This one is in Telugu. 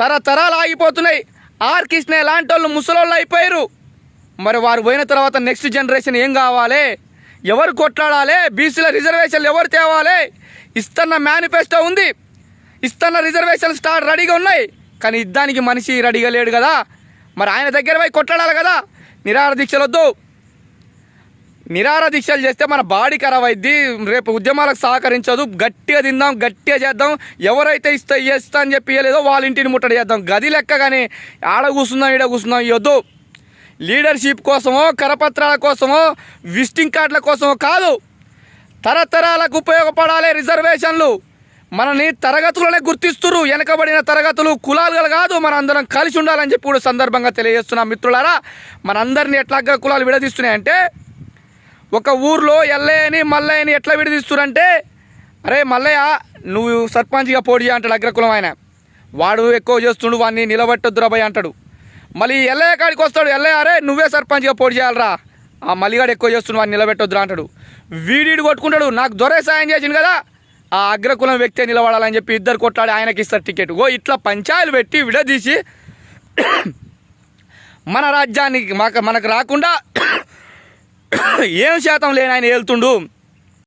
తరతరాలు ఆగిపోతున్నాయి. ఆర్ కృష్ణ ఎలాంటి వాళ్ళు ముసలోళ్ళు అయిపోయారు. మరి వారు పోయిన తర్వాత నెక్స్ట్ జనరేషన్ ఏం కావాలి? ఎవరు కొట్లాడాలి? బీసీల రిజర్వేషన్లు ఎవరు తేవాలి? ఇస్తున్న మేనిఫెస్టో ఉంది. ఇస్తున్న రిజర్వేషన్ స్టార్ట్ రెడీగా ఉన్నాయి. కానీ ఇద్దానికి మనిషి రెడీగా లేడు కదా. మరి ఆయన దగ్గర పోయి కొట్లాడాలి కదా. నిరాహార వద్దు. నిరార దీక్షలు చేస్తే మన బాడీ ఖరాబ్ అయింది రేపు ఉద్యమాలకు సహకరించదు. గట్టిగా తిందాం గట్టిగా చేద్దాం. ఎవరైతే ఇస్తా ఇస్తా అని చెప్పి ఇవ్వలేదో వాళ్ళ ఇంటిని ముట్టడి చేద్దాం. గది లెక్క కానీ ఆడ కూర్చుందాం ఈడ కూర్చున్నాం ఇవ్వద్దు లీడర్షిప్ కోసమో కరపత్రాల కోసమో విజిటింగ్ కార్డుల కోసమో కాదు. తరతరాలకు ఉపయోగపడాలి రిజర్వేషన్లు. మనని తరగతులనే గుర్తిస్తురు వెనకబడిన తరగతులు కులాలు కాదు. మన అందరం కలిసి ఉండాలని చెప్పి కూడా సందర్భంగా తెలియజేస్తున్నాం మిత్రులారా. మనందరినీ ఎట్లాగా కులాలు విడదీస్తున్నాయంటే ఒక ఊర్లో ఎల్లయ్యని మల్లయ్యని ఎట్లా విడదీస్తురంటే అరే మల్లయ్య నువ్వు సర్పంచ్గా పోటీ అంటాడు అగ్రకులం ఆయన వాడు ఎక్కువ చేస్తుండు వాడిని నిలబెట్టొద్దురా భయ్ అంటాడు. మళ్ళీ ఎల్లయ్య కాడికి వస్తాడు ఎల్లయ్య అరే నువ్వే సర్పంచ్గా పోటీ చేయాలరా. ఆ మల్లిగాడు ఎక్కువ చేస్తుండు వాడిని నిలబెట్టొద్దురా అంటాడు. వీడీడు కొట్టుకుంటాడు నాకు దొరే సాయం చేసిండు కదా. ఆ అగ్రకులం వ్యక్తే నిలబడాలని చెప్పి ఇద్దరు కొట్లాడి ఆయనకి ఇస్తారు టికెట్. ఓ ఇట్లా పంచాయలు పెట్టి విడదీసి మన రాజ్యానికి మాకు మనకు రాకుండా ఏం శాతం లేని ఆయన వెళ్తుండు